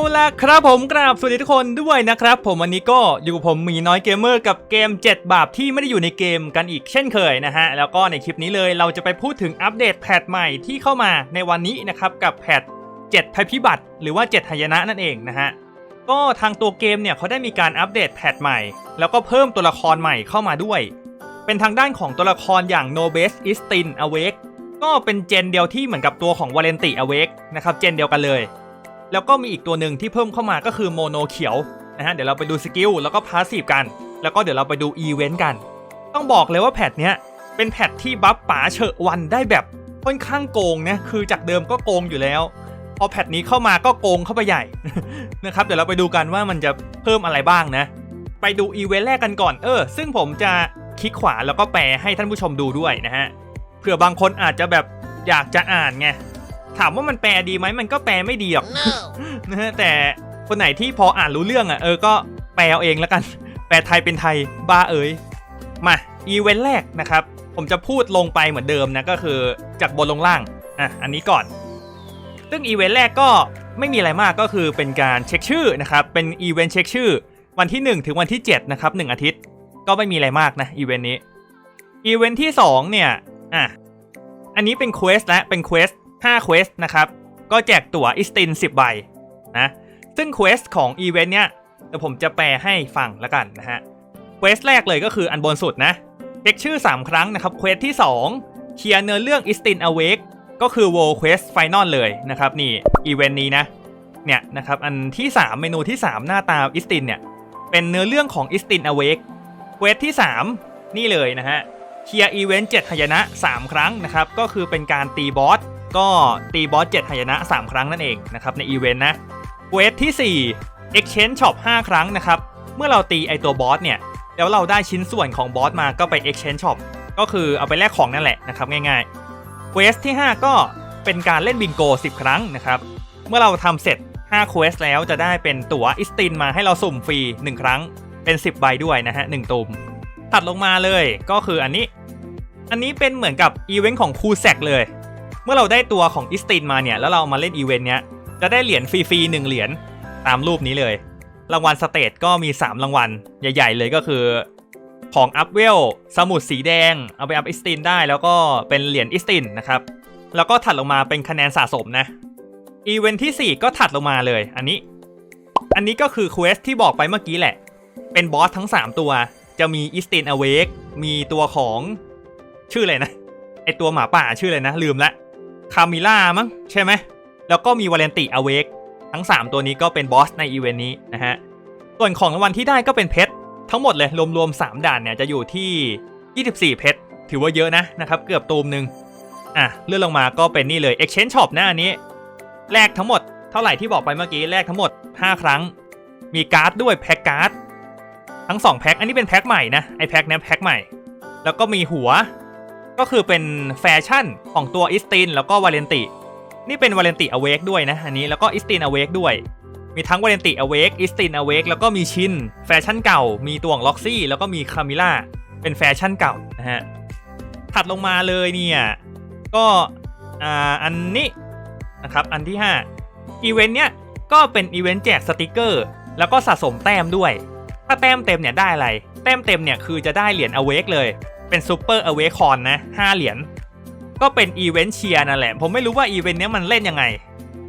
เอาละครับผมกราบสวัสดีทุกคนด้วยนะครับ ผมวันนี้ก็อยู่กับผมมีน้อยเกมเมอร์กับเกม 7 บาปที่ไม่ได้อยู่ในเกมกันอีกเช่นเคยนะฮะ แล้วก็ในคลิปนี้เลยเราจะไปพูดถึงอัปเดตแพทใหม่ที่เข้ามาในวันนี้นะครับกับแพท7ภัยพิบัติหรือว่า 7หายนะนั่นเองนะฮะ ก็ทางตัวเกมเนี่ยเขาได้มีการอัปเดตแพทใหม่ แล้วก็เพิ่มตัวละครใหม่เข้ามาด้วย เป็นทางด้านของตัวละครอย่าง No b e s i s t i n Awake ก็เป็นเจนเดียวที่เหมือนกับตัวของ Valenti Awake นะครับเจนเดียวกันเลย แล้วก็มีอีกตัวหนึ่งที่เพิ่มเข้ามาก็คือโมโนเขียวนะฮะเดี๋ยวเราไปดูสกิลแล้วก็พาสซีฟกัน แล้วก็เดี๋ยวเราไปดูอีเวนต์กัน ต้องบอกเลยว่าแพทเนี้ยเป็นแพทที่บัฟป๋าเฉอะวันได้แบบค่อนข้างโกงนะคือจากเดิมก็โกงอยู่แล้ว พอแพทนี้เข้ามาก็โกงเข้าไปใหญ่นะครับเดี๋ยวเราไปดูกันว่ามันจะเพิ่มอะไรบ้างนะ ไปดูอีเวนต์แรกกันก่อนเออ ซึ่งผมจะคลิกขวาแล้วก็แปลให้ท่านผู้ชมดูด้วยนะฮะเผื่อบางคนอาจจะแบบอยากจะอ่านไง ถามว่ามันแปลดีไหมมันก็แปลไม่ดีหรอกนะฮะแต่คนไหนที่พออ่านรู้เรื่องอะเออก็แปลเอาเองแล้วกัน แปลไทยเป็นไทยบ้าเอ๋ยมาอีเวนต์แรกนะครับ ผมจะพูดลงไปเหมือนเดิมนะก็คือจากบนลงล่างอะอันนี้ก่อน ซึ่งอีเวนต์แรกก็ไม่มีอะไรมากก็คือเป็นการเช็คชื่อนะครับ เป็นอีเวนต์เช็คชื่อ วันที่ 1 ถึงวันที่ 7 นะครับ 1 อาทิตย์ ก็ไม่มีอะไรมากนะอีเวนต์นี้อีเวนต์ที่ 2 เนี่ยอะอันนี้เป็นเควสและเป็นเควส 5เควสนะครับ ก็แจกตั๋วอิสติน 10 ใบนะ ซึ่งเควสของอีเวนต์เนี้ยเดี๋ยวผมจะแปลให้ฟังแล้วกันนะฮะเควสแรกเลยก็คืออันบนสุดนะเช็คชื่อ 3 ครั้งนะครับเควสที่ 2 เคลียร์เนื้อเรื่องอิสตินอเวกก็คือ World Quest Final เลยนะครับนี่อีเวนต์นี้นะเนี่ยนะครับอันที่ 3 เมนูที่ 3 หน้าตาอิสตินเนี่ยเป็นเนื้อเรื่องของอิสตินอเวกเควสที่ 3 นี่เลยนะฮะเคลียร์อีเวนต์7หยนะ 3 ครั้งนะครับ ก็คือเป็นการตีบอส ก็ตีบอส7หายนะ 3 ครั้งนั่นเองนะครับในอีเวนต์นะเควสที่ 4 Exchange Shop 5 ครั้งนะครับ เมื่อเราตีไอตัวบอสเนี่ย แล้วเราได้ชิ้นส่วนของบอสมาก็ไป Exchange Shop ก็คือเอาไปแลกของนั่นแหละนะครับง่ายๆเควสที่ 5 ก็เป็นการเล่นบิงโก 10 ครั้งนะครับ เมื่อเราทำเสร็จ5เควสแล้วจะได้เป็นตั๋วอิสตินมาให้เราสุ่มฟรี 1 ครั้งเป็น 10 ใบด้วยนะฮะ1ตุ่มถัดลงมาเลยก็คืออันนี้ อันนี้เป็นเหมือนกับอีเวนต์ของคูแซกเลย มื่อเราได้ตัวของอิสตินมาเนี่ยแล้วเรามาเล่นอีเวนต์เนี้ยจะได้เหรียญฟรีๆหนึ่งเหรียญตามรูปนี้เลย รางวัลสเตทก็มี 3 รางวัล ใหญ่ ๆ เลยก็คือ ของอัพเวลสมุดสีแดง เอาไปอัพอิสตินได้ แล้วก็เป็นเหรียญอิสตินนะครับแล้วก็ถัดลงมาเป็นคะแนนสะสมนะอีเวนต์ที่ 4 ก็ถัดลงมาเลย อันนี้ อันนี้ก็คือเควสที่บอกไปเมื่อกี้แหละ เป็นบอสทั้ง 3 ตัว จะมีอิสตินอเวกมีตัวของชื่ออะไรนะไอตัวหมาป่าชื่ออะไรนะ ลืมละ คามิล่ามั้งใช่ไหม แล้วก็มีวาเลนติอเวกทั้ง 3 ตัวนี้ก็เป็นบอสในอีเวนต์นี้นะฮะ ส่วนของรางวัลที่ได้ก็เป็นเพชรทั้งหมดเลยรวมๆ 3 ด่านเนี่ยจะอยู่ที่ 24 เพชรถือว่าเยอะนะนะครับ เกือบตูมหนึ่งอะเลื่อนลงมาก็เป็นนี่เลย Exchange Shop นะอันนี้แลกทั้งหมดเท่าไหร่ที่บอกไปเมื่อกี้แลกทั้งหมด 5 ครั้ง มีการ์ดด้วยแพ็คการ์ดทั้ง 2 แพ็คอันนี้เป็นแพ็คใหม่นะไอแพ็คเนี้ยแพ็คใหม่ แล้วก็มีหัว ก็คือเป็นแฟชั่นของตัวอิสตินแล้วก็วาเลนติ นี่เป็นวาเลนติอเวกด้วยนะอันนี้แล้วก็อิสตินอเวกด้วย มีทั้งวาเลนติอเวกอิสตินอเวกแล้วก็มีชินแฟชั่นเก่า มีตัวของล็อกซี่แล้วก็มีคามิล่าเป็นแฟชั่นเก่านะฮะถัดลงมาเลยเนี่ยก็อ่าอันนี้นะครับอันที่5อีเวนต์เนี้ยก็เป็นอีเวนต์แจกสติกเกอร์ แล้วก็สะสมแต้มด้วย ถ้าแต้มเต็มเนี่ยได้อะไร แต้มเต็มเนี่ยคือจะได้เหรียญอเวกเลย เป็นซูเปอร์อเวคอนนะ5เหรียญก็เป็นอีเวนต์เชียร์นั่นแหละ ผมไม่รู้ว่าอีเวนต์นี้มันเล่นยังไง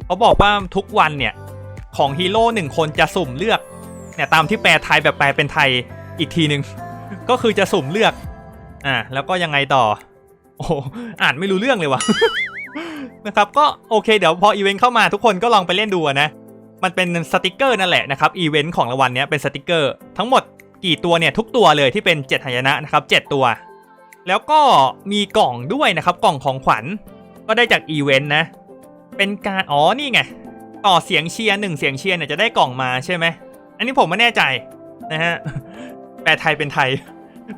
เขาบอกว่าทุกวันเนี่ย ของฮีโร่หนึ่งคนจะสุ่มเลือกเนี่ยตามที่แปลไทยแบบแปลเป็นไทยอีกทีหนึ่งก็คือจะสุ่มเลือกอ่าแล้วก็ยังไงต่อ โอ้อ่านไม่รู้เรื่องเลยวะนะครับก็โอเคเดี๋ยวพออีเวนต์เข้ามาทุกคนก็ลองไปเล่นดูนะ มันเป็นสติกเกอร์นั่นแหละนะครับอีเวนต์ของรางวัลเนี้ยเป็นสติกเกอร์ทั้งหมดกี่ตัวเนี่ยทุกตัวเลยที่เป็น 7หายนะนะครับ7ตัว แล้วก็มีกล่องด้วยนะครับกล่องของขวัญก็ได้จากอีเวนต์นะ เป็นการอ๋อนี่ไง ต่อเสียงเชียร์หนึ่งเสียงเชียร์เนี่ยจะได้กล่องมาใช่ไหมอันนี้ผมไม่แน่ใจนะฮะแปลไทยเป็นไทย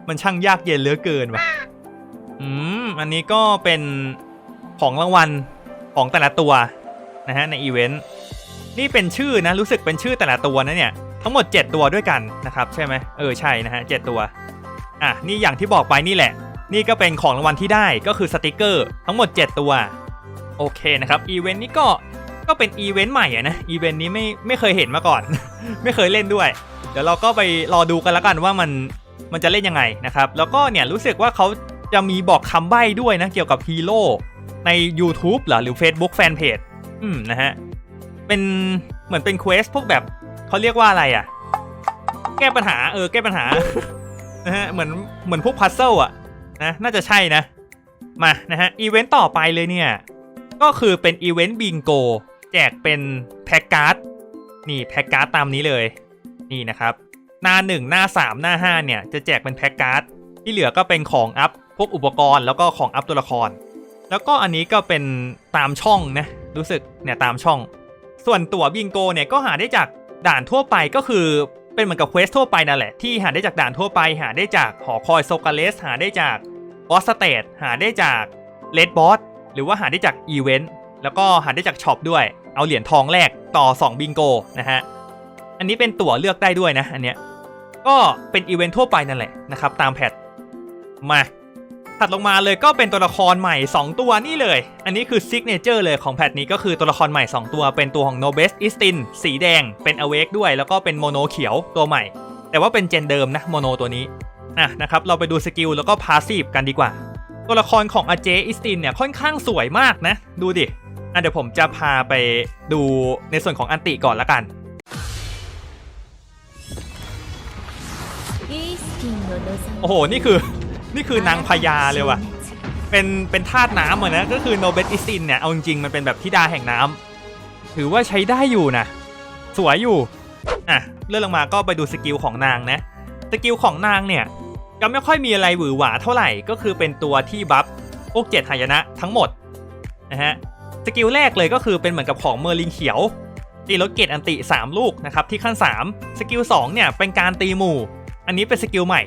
มันช่างยากเย็นเหลือเกินว่ะอืมอันนี้ก็เป็นของรางวัลของแต่ละตัวนะฮะในอีเวนต์นี่เป็นชื่อนะรู้สึกเป็นชื่อแต่ละตัวนะเนี่ยทั้งหมด 7 ตัวด้วยกันนะครับใช่ไหมเออใช่นะฮะ7ตัวอะนี่อย่างที่บอกไปนี่แหละ นี่ก็เป็นของรางวัลที่ได้ก็คือสติกเกอร์ทั้งหมด 7 ตัว โอเคนะครับอีเวนต์นี้ก็ก็เป็นอีเวนต์ใหม่อะนะอีเวนต์นี้ไม่ไม่เคยเห็นมาก่อน ไม่เคยเล่นด้วย เดี๋ยวเราก็ไปรอดูกันแล้วกันว่ามันมันจะเล่นยังไงนะครับ แล้วก็เนี่ยรู้สึกว่าเขาจะมีบอกคำใบ้ด้วยนะเกี่ยวกับฮีโร่ใน YouTube หรอหรือ Facebook Fanpage อืมนะฮะ เป็นเหมือนเป็นเควสพวกแบบเขาเรียกว่าอะไรอะ่ะ แก้ปัญหาเออแก้ปัญหานะฮะเหมือนเหมือนพวกพัซเซิลอะ นะน่าจะใช่นะ มานะฮะอีเวนต์ต่อไปเลยเนี่ย ก็คือเป็นอีเวนต์บิงโกแจกเป็นแพ็กการ์ดนี่แพ็กการ์ดตามนี้เลยนี่นะครับ หน้า 1 หน้า 3 หน้า 5 เนี่ย จะแจกเป็นแพ็กการ์ดที่เหลือก็เป็นของอัพพวกอุปกรณ์แล้วก็ของอัพตัวละคร แล้วก็อันนี้ก็เป็นตามช่องนะรู้สึกเนี่ยตามช่อง ส่วนตั๋วบิงโกเนี่ยก็หาได้จากด่านทั่วไปก็คือ เป็นเหมือนกับเควสทั่วไปนั่นแหละที่หาได้จากด่านทั่วไป หาได้จากหอคอยโซกาเลส หาได้จากบอสสเตทหาได้จากเลดบอสหรือว่าหาได้จากอีเวนต์แล้วก็หาได้จากช็อปด้วย เอาเหรียญทองแรกต่อ 2 บิงโกนะฮะ อันนี้เป็นตั๋วเลือกได้ด้วยนะ อันเนี้ยก็เป็นอีเวนต์ทั่วไปนั่นแหละนะครับ ตามแพทมา ถัดลงมาเลยก็เป็นตัวละครใหม่ 2 ตัวนี่เลย อันนี้คือซิกเนเจอร์เลยของแพทนี้ก็คือตัวละครใหม่ 2 ตัวเป็นตัวของ n o b e s i s t i n สีแดงเป็น Awake ด้วย แล้วก็เป็นโมโนเขียวตัวใหม่ แต่ว่าเป็นเจนเดิมนะโมโนตัวนี้อะนะครับเราไปดูสกิลแล้วก็พาสซีฟกันดีกว่า ตัวละครของอาเจอิสตินเนี่ยค่อนข้างสวยมากนะ ดูดิอะเดี๋ยวผมจะพาไปดูในส่วนของอันติก่อนละกันโอ้โห นี่คือ นี่คือนางพญาเลยว่ะ เป็นเป็นธาตุน้ำเหมือะนะก็คือโนเบตอิสินเนี่ยเอาจริงๆมันเป็นแบบธิดาแห่งน้ำถือว่าใช้ได้อยู่นะ สวยอยู่อะเลื่อนลงมาก็ไปดูสกิลของนางนะสกิลของนางเนี่ยก็ไม่ค่อยมีอะไรหวือหวาเท่าไหร่ก็คือเป็นตัวที่บัฟพวกเจ็ดหายนะทั้งหมดนะฮะสกิลแรกเลยก็คือเป็นเหมือนกับของเมอร์ลิงเขียวตีลดเกตอันติ 3 ลูกนะครับที่ขั้น 3 สกิล2เนี่ยเป็นการตีหมู่ อันนี้เป็นสกิลใหม่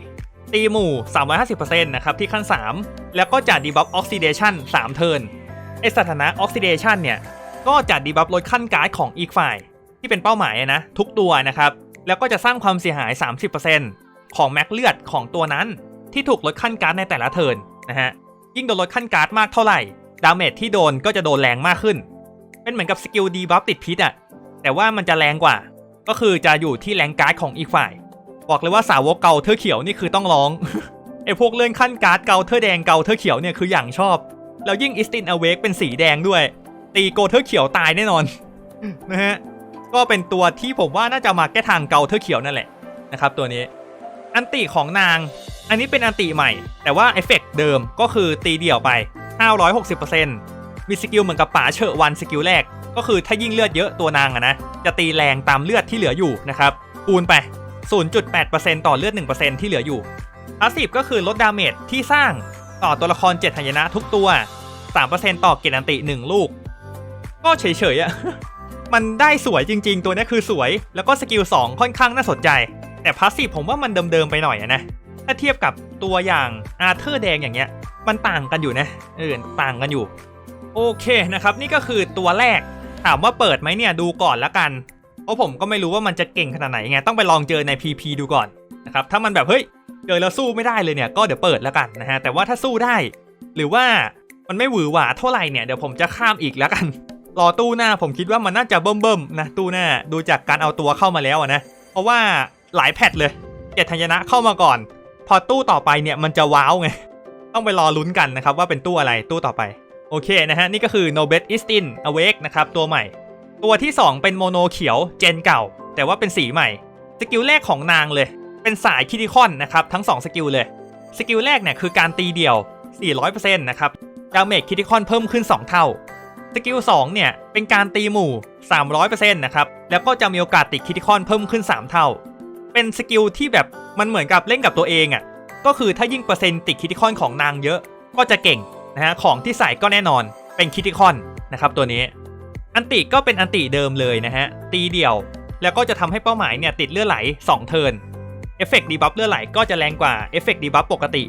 ตีหมู่ 350%นะครับที่ขั้น 3 แล้วก็จะดีบัฟออกซิเดชัน3เทิร์นไอสถานะออกซิเดชันเนี่ย ก็จะดีบัฟลดขั้นการ์ดของอีกฝ่าย ที่เป็นเป้าหมายนะทุกตัวนะครับ แล้วก็จะสร้างความเสียหาย 30%ของแม็กเลือดของตัวนั้นที่ถูกลดขั้นการ์ดในแต่ละเทิร์นนะฮะยิ่งโดนลดขั้นการ์ดมากเท่าไหร่ดาเมจที่โดนก็จะโดนแรงมากขึ้น เป็นเหมือนกับสกิลดีบัฟติดพิษอะแต่ว่ามันจะแรงกว่า ก็คือจะอยู่ที่แรงการ์ดของอีกฝ่าย บอกเลยว่าสาวกเกาเทอเขียวนี่คือต้องร้องไอพวกเลื่อนขั้นการ์ดเกาเทอแดงเกาเทอเขียวเนี่ยคืออย่างชอบ แล้วยิ่งอิสตินอเวกเป็นสีแดงด้วย ตีโกเทอเขียวตายแน่นอนนะฮะก็เป็นตัวที่ผมว่าน่าจะมาแก้ทางเกาเทอเขียวนั่นแหละนะครับตัวนี้ อันติของนาง อันนี้เป็นอันติใหม่ แต่ว่าเอฟเฟกต์เดิมก็คือตีเดี่ยวไป 560%มีสกิลเหมือนกับป๋าเฉอะวันสกิลแรก ก็คือถ้ายิ่งเลือดเยอะตัวนางอะนะจะตีแรงตามเลือดที่เหลืออยู่นะครับคูณไป 0.8%ต่อเลือด 1%ที่เหลืออยู่พาสซีฟก็คือลดดาเมจที่สร้างต่อตัวละคร7หายนะทุกตัว 3%ต่อเกณฑ์อันติ 1 ลูก ก็เฉยๆอะมันได้สวยจริง ๆ ตัวนี้คือสวย แล้วก็สกิล 2 ค่อนข้างน่าสนใจ แต่พาสซีฟผมว่ามันเดิมๆไปหน่อยอะนะ ถ้าเทียบกับตัวอย่างอาเธอร์แดงอย่างเงี้ย มันต่างกันอยู่นะเออต่างกันอยู่ โอเคนะครับ นี่ก็คือตัวแรก ถามว่าเปิดไหมเนี่ยดูก่อนละกัน เพราะผมก็ไม่รู้ว่ามันจะเก่งขนาดไหนไงต้องไปลองเจอใน PP ดูก่อนนะครับถ้ามันแบบเฮ้ยเจอแล้วสู้ไม่ได้เลยเนี่ยก็เดี๋ยวเปิดแล้วกันนะฮะแต่ว่าถ้าสู้ได้ หรือว่ามันไม่หวือหวาเท่าไหร่เนี่ยเดี๋ยวผมจะข้ามอีกแล้วกันรอตู้หน้าผมคิดว่ามันน่าจะเบิ่มๆนะตู้หน้าดูจากการเอาตัวเข้ามาแล้วนะเพราะว่าหลายแพทเลยเจ็ดทยนะเข้ามาก่อน พอตู้ต่อไปเนี่ยมันจะว้าวไงต้องไปรอลุ้นกันนะครับว่าเป็นตู้อะไรตู้ต่อไปโอเคนะฮะนี่ก็คือ n o b e t i s t i n Awake นะครับตัวใหม่ ตัวที่ 2 เป็นโมโนเขียวเจนเก่า แต่ว่าเป็นสีใหม่ สกิลแรกของนางเลย เป็นสายคิติคอนนะครับ ทั้ง 2 สกิลเลย สกิลแรกเนี่ยคือการตีเดี่ยว 400%นะครับดาเมจคิติคอนเพิ่มขึ้น 2 เท่า สกิล2เนี่ยเป็นการตีหมู่ 300%นะครับแล้วก็จะมีโอกาสติดคิติคอนเพิ่มขึ้น 3 เท่า เป็นสกิลที่แบบมันเหมือนกับเล่นกับตัวเองอะ่ะก็คือถ้ายิ่งเปอร์เซ็นต์ติดคิติคอนของนางเยอะก็จะเก่งนะฮะของที่ใส่ก็แน่นอนเป็นคิติคอนนะครับตัวนี้ อันติก็เป็นอันติเดิมเลยนะฮะ ตีเดี่ยว แล้วก็จะทำให้เป้าหมายเนี่ยติดเลือดไหล 2 เทิร์นเอฟเฟกต์ดีบัฟเลือดไหลก็จะแรงกว่าเอฟเฟกต์ดีบัฟปกติ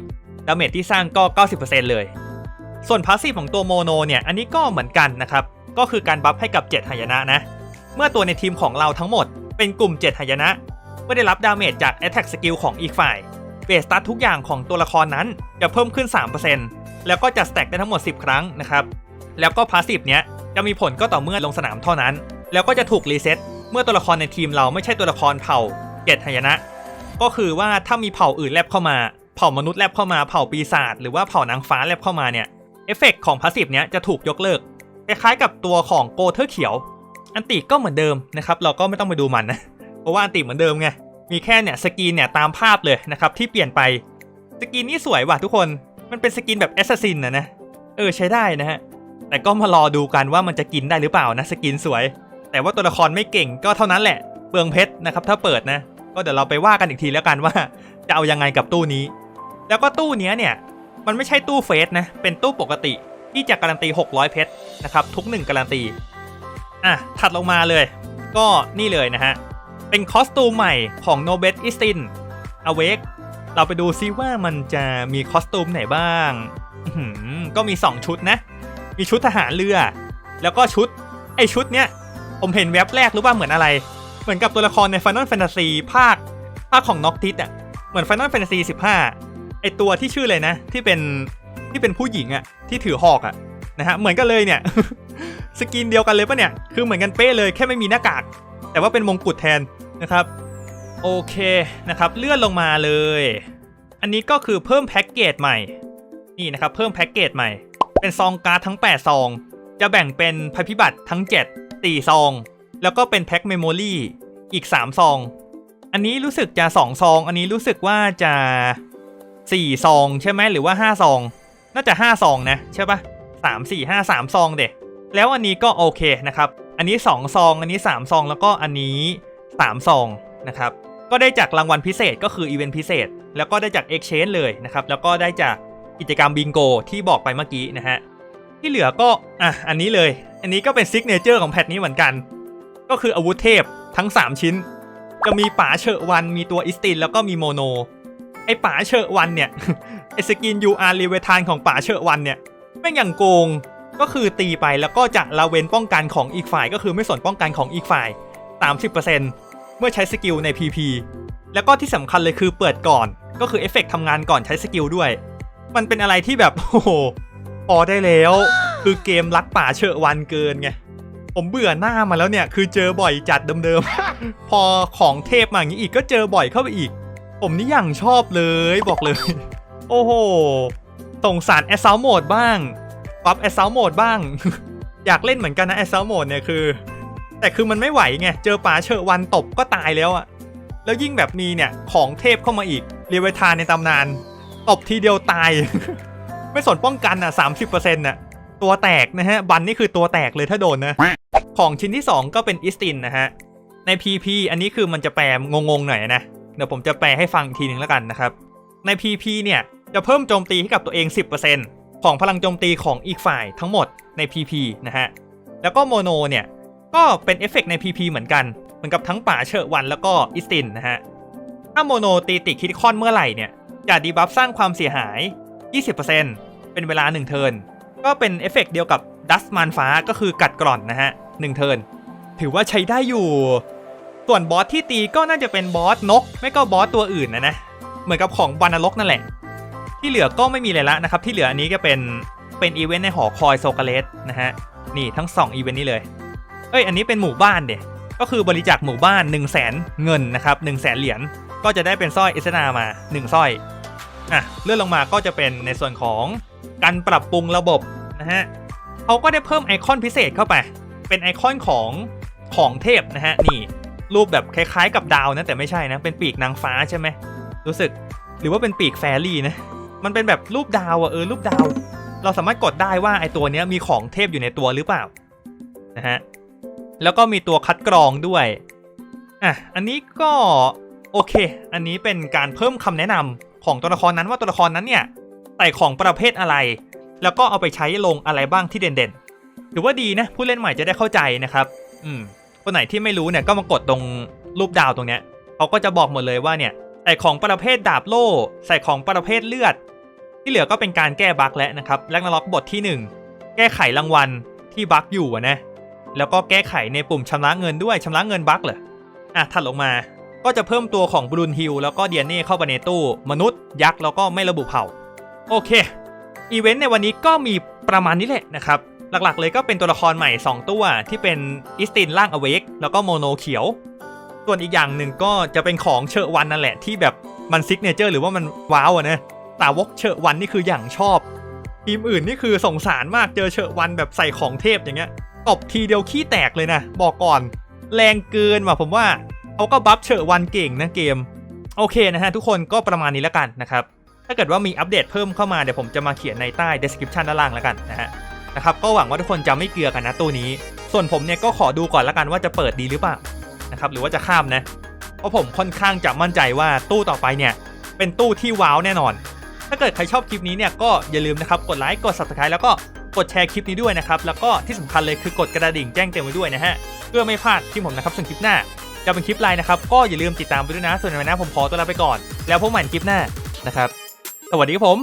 ดาเมจที่สร้างก็ 90%เลย ส่วนพาสซีฟของตัวโมโนเนี่ยอันนี้ก็เหมือนกันนะครับ ก็คือการบัฟให้กับ 7 หายนะนะ เมื่อตัวในทีมของเราทั้งหมด เป็นกลุ่ม 7 หายนะเมื่อได้รับดาเมจจาก Attack Skill ของอีกฝ่ายเบสตัททุกอย่างของตัวละครนั้นจะเพิ่มขึ้น 3%แล้วก็จะสแต็กได้ทั้งหมด 10 ครั้งนะครับ แล้วก็พาสซีฟเนี้ยจะมีผลก็ต่อเมื่อลงสนามเท่านั้น แล้วก็จะถูกรีเซ็ตเมื่อตัวละครในทีมเราไม่ใช่ตัวละครเผ่าเกตหายนะ ก็คือว่าถ้ามีเผ่าอื่นแลบเข้ามา เผ่ามนุษย์แลบเข้ามา เผ่าปีศาจหรือว่าเผ่านางฟ้าแลบเข้ามาเนี่ย เอฟเฟกต์ของพาสซีฟเนี้ยจะถูกยกเลิก คล้ายๆกับตัวของโกเทอร์เขียว อันติก็เหมือนเดิมนะครับ เราก็ไม่ต้องไปดูมันนะ เพราะว่าอันติเหมือนเดิมไง มีแค่เนี่ยสกรีนเนี่ยตามภาพเลยนะครับที่เปลี่ยนไป สกินนี่สวยว่ะทุกคน มันเป็นสกินแบบแอสซัสซินนะนะ เออใช้ได้นะฮะ แต่ก็มารอดูกันว่ามันจะกินได้หรือเปล่านะสกินสวย แต่ว่าตัวละครไม่เก่งก็เท่านั้นแหละเปลืองเพชรนะครับถ้าเปิดนะ ก็เดี๋ยวเราไปว่ากันอีกทีแล้วกันว่า จะเอายังไงกับตู้นี้ แล้วก็ตู้เนี้ยเนี่ยมันไม่ใช่ตู้เฟสนะเป็นตู้ปกติที่จะการันตี 600 เพชรนะครับทุกหนึ่งการันตีอะถัดลงมาเลย ก็นี่เลยนะฮะ เป็นคอสตูมใหม่ของ n o b e t i s t i n Awake เราไปดูซิว่ามันจะมีคอสตูมไหนบ้างก็มี 2 ชุดนะ มีชุดทหารเรือ แล้วก็ชุดไอชุดเนี้ยผมเห็นแว็บแรกรู้ป่ะเหมือนอะไร เหมือนกับตัวละครใน Final Fantasy ภาคภาคของ Noctis อะเหมือน Final Fantasy 15 ไอตัวที่ชื่อเลยนะ ที่เป็นที่เป็นผู้หญิงอะที่ถือหอกอะนะฮะเหมือนกันเลยเนี่ยสกินเดียวกันเลยปะเนี่ยคือเหมือนกันเป๊ะเลยแค่ไม่มีหน้ากาก แต่ว่าเป็นมงกุฎแทนนะครับโอเคนะครับเลื่อนลงมาเลย อันนี้ก็คือเพิ่มแพ็กเกจใหม่นี่นะครับเพิ่มแพ็กเกจใหม่ เป็นซองการ์ดทั้ง 8 ซอง จะแบ่งเป็นภัยพิบัติทั้ง 7 4 ซอง แล้วก็เป็นแพ็กเมมโมรี่อีก 3 ซอง อันนี้รู้สึกจะ 2 ซอง อันนี้รู้สึกว่าจะ 4 ซอง ใช่ไหมหรือว่า 5 ซอง น่าจะ 5 ซองนะ ใช่ปะ3 4 5 3 ซองเด็แล้วอันนี้ก็โอเคนะครับ อันนี้ 2 ซอง อันนี้ 3 ซอง แล้วก็อันนี้ 3 ซองนะครับ ก็ได้จากรางวัลพิเศษก็คืออีเวนต์พิเศษ แล้วก็ได้จาก Exchange เลยนะครับ แล้วก็ได้จาก กิจกรรมบิงโกที่บอกไปเมื่อกี้นะฮะที่เหลือก็อะอันนี้เลย อันนี้ก็เป็นซิกเนเจอร์ของแพทนี้เหมือนกัน ก็คืออาวุธเทพทั้ง 3 ชิ้น จะมีป๋าเชอวันมีตัวอิสตินแล้วก็มีโมโน ไอป๋าเชอวันเนี่ยไอสกิน UR รีเวทานของป๋าเชอวันเนี่ยแม่งอย่างโกงก็คือตีไปแล้วก็จะละเว้นป้องกันของอีกฝ่าย ก็คือไม่สนป้องกันของอีกฝ่าย 30%เมื่อใช้สกิลใน PP แล้วก็ที่สำคัญเลยคือเปิดก่อน ก็คือเอฟเฟกต์ทำงานก่อนใช้สกิลด้วย มันเป็นอะไรที่แบบโอ้โหพอได้แล้ว คือเกมรักป่าเชอะวันเกินไงผมเบื่อหน้ามาแล้วเนี่ย คือเจอบ่อยจัดเดิมๆ พอของเทพมาอย่างนี้อีกก็เจอบ่อยเข้าไปอีก ผมนี่อย่างชอบเลยบอกเลย โอ้โหสงสารแอสซ l ลโหมดบ้างปั๊บแอสซ l ลโหมดบ้าง อยากเล่นเหมือนกันนะแอสซ l ลโหมดเนี่ยคือ แต่คือมันไม่ไหวไง เจอป่าเชอะวันตบก็ตายแล้วอะแล้วยิ่งแบบมีเนี่ยของเทพเข้ามาอีกเรียเวทานในตำนาน ตบทีเดียวตาย ไม่สนป้องกันอะ30%น่ะตัวแตกนะฮะ บันนี่คือตัวแตกเลยถ้าโดนนะ ของชิ้นที่ 2 ก็เป็นอิสตินนะฮะ ใน PP อันนี้คือมันจะแปลงงๆหน่อยนะ เดี๋ยวผมจะแปลให้ฟังทีหนึ่งแล้วกันนะครับ ใน PP เนี่ยจะเพิ่มโจมตีให้กับตัวเอง 10%ของพลังโจมตีของอีกฝ่ายทั้งหมดใน PP นะฮะ แล้วก็โมโนเนี่ยก็เป็นเอฟเฟกต์ใน PP เหมือนกัน เหมือนกับทั้งป่าเชอะวันแล้วก็อิสตินนะฮะ ถ้าโมโนตีติคิดคอนเมื่อไหร่เนี่ย จะดีบัฟสร้างความเสียหาย 20%เป็นเวลา 1 เทิร์น ก็เป็นเอฟเฟกต์เดียวกับดัสมันฟ้าก็คือกัดกร่อนนะฮะ1เทิร์น ถือว่าใช้ได้อยู่ ส่วนบอสที่ตีก็น่าจะเป็นบอสนก ไม่ก็บอสตัวอื่นนะนะ เหมือนกับของบานรกนั่นแหละ ที่เหลือก็ไม่มีอะไรละนะครับ ที่เหลืออันนี้ก็เป็นเป็นอีเวนต์ในหอคอยโซกาเลสนะฮะ นี่ทั้ง2อีเวนต์นี้เลย เอ้ย อันนี้เป็นหมู่บ้านเด็กก็คือบริจาคหมู่บ้าน 1 0 0 0 0แสนเงินนะครับ1 0 0 0 0แสนเหรียญ ก็จะได้เป็นสร้อยเอสนามา 1 สร้อยอะเลื่อนลงมาก็จะเป็นในส่วนของการปรับปรุงระบบนะฮะเขาก็ได้เพิ่มไอคอนพิเศษเข้าไป เป็นไอคอนของของเทพนะฮะนี่รูปแบบคล้ายๆกับดาวนะแต่ไม่ใช่นะ เป็นปีกนางฟ้าใช่ไหมรู้สึกหรือว่าเป็นปีกแฟรี่นะมันเป็นแบบรูปดาวอะเออรูปดาว เราสามารถกดได้ว่าไอตัวเนี้ยมีของเทพอยู่ในตัวหรือเปล่านะฮะแล้วก็มีตัวคัดกรองด้วยอะอันนี้ก็ โอเค อันนี้เป็นการเพิ่มคำแนะนำของตัวละครนั้นว่าตัวละครนั้นเนี่ยใส่ของประเภทอะไร แล้วก็เอาไปใช้ลงอะไรบ้างที่เด่นๆ ถือว่าดีนะ ผู้เล่นใหม่จะได้เข้าใจนะครับ อืม คนไหนที่ไม่รู้เนี่ยก็มากดตรงรูปดาวตรงเนี้ยเขาก็จะบอกหมดเลยว่าเนี่ยใส่ของประเภทดาบโล่ ใส่ของประเภทเลือด ที่เหลือก็เป็นการแก้บั๊กแล้วนะครับแลกนาล็อกบทที่ 1 แก้ไขรางวัลที่บั๊กอยู่นะ แล้วก็แก้ไขในปุ่มชำระเงินด้วยชำระเงินบั๊กเหรออะถัดลงมา ก็จะเพิ่มตัวของบรูนฮิลแล้วก็เดียนเน่เข้าไปในตู้ มนุษย์ยักษ์แล้วก็ไม่ระบุเผ่า โอเค อีเวนต์ในวันนี้ก็มีประมาณนี้แหละนะครับ หลักๆเลยก็เป็นตัวละครใหม่ 2 ตัวที่เป็นอิสตินร่างอเวกแล้วก็โมโนเขียว ส่วนอีกอย่างหนึ่งก็จะเป็นของเชอวันนั่นแหละที่แบบมันซิกเนเจอร์หรือว่ามันว้าวอะนะสาวกเชอวันนี่คืออย่างชอบทีมอื่นนี่คือสงสารมากเจอเชอวันแบบใส่ของเทพอย่างเงี้ยตบทีเดียวขี้แตกเลยนะ บอกก่อน แรงเกินว่ะผมว่า เขาก็บัฟเชอวันเก่งนะเกม โอเคนะฮะทุกคนก็ประมาณนี้แล้วกันนะครับ ถ้าเกิดว่ามีอัปเดตเพิ่มเข้ามาเดี๋ยวผมจะมาเขียนในใต้ description ด้านล่างแล้วกันนะฮะนะครับก็หวังว่าทุกคนจะไม่เกลือกันนะตู้นี้ ส่วนผมเนี่ยก็ขอดูก่อนแล้วกันว่าจะเปิดดีหรือเปล่านะครับหรือว่าจะข้ามนะเพราะผมค่อนข้างจะมั่นใจว่าตู้ต่อไปเนี่ยเป็นตู้ที่ว้าวแน่นอน ถ้าเกิดใครชอบคลิปนี้เนี่ยก็อย่าลืมนะครับกดไลค์กด subscribe แล้วก็กดแชร์คลิปนี้ด้วยนะครับแล้วก็ที่สำคัญเลยคือกดกระดิ่งแจ้งเตือนไว้ด้วยนะฮะเพื่อไม่พลาดคลิปผมนะครับส่วนคลิปหน้า จะเป็นคลิปไลน์นะครับ ก็อย่าลืมติดตามไปด้วยนะ ส่วนในวันนี้ผมขอตัวลาไปก่อน แล้วพบกันใหม่คลิปหน้านะครับ สวัสดีครับผม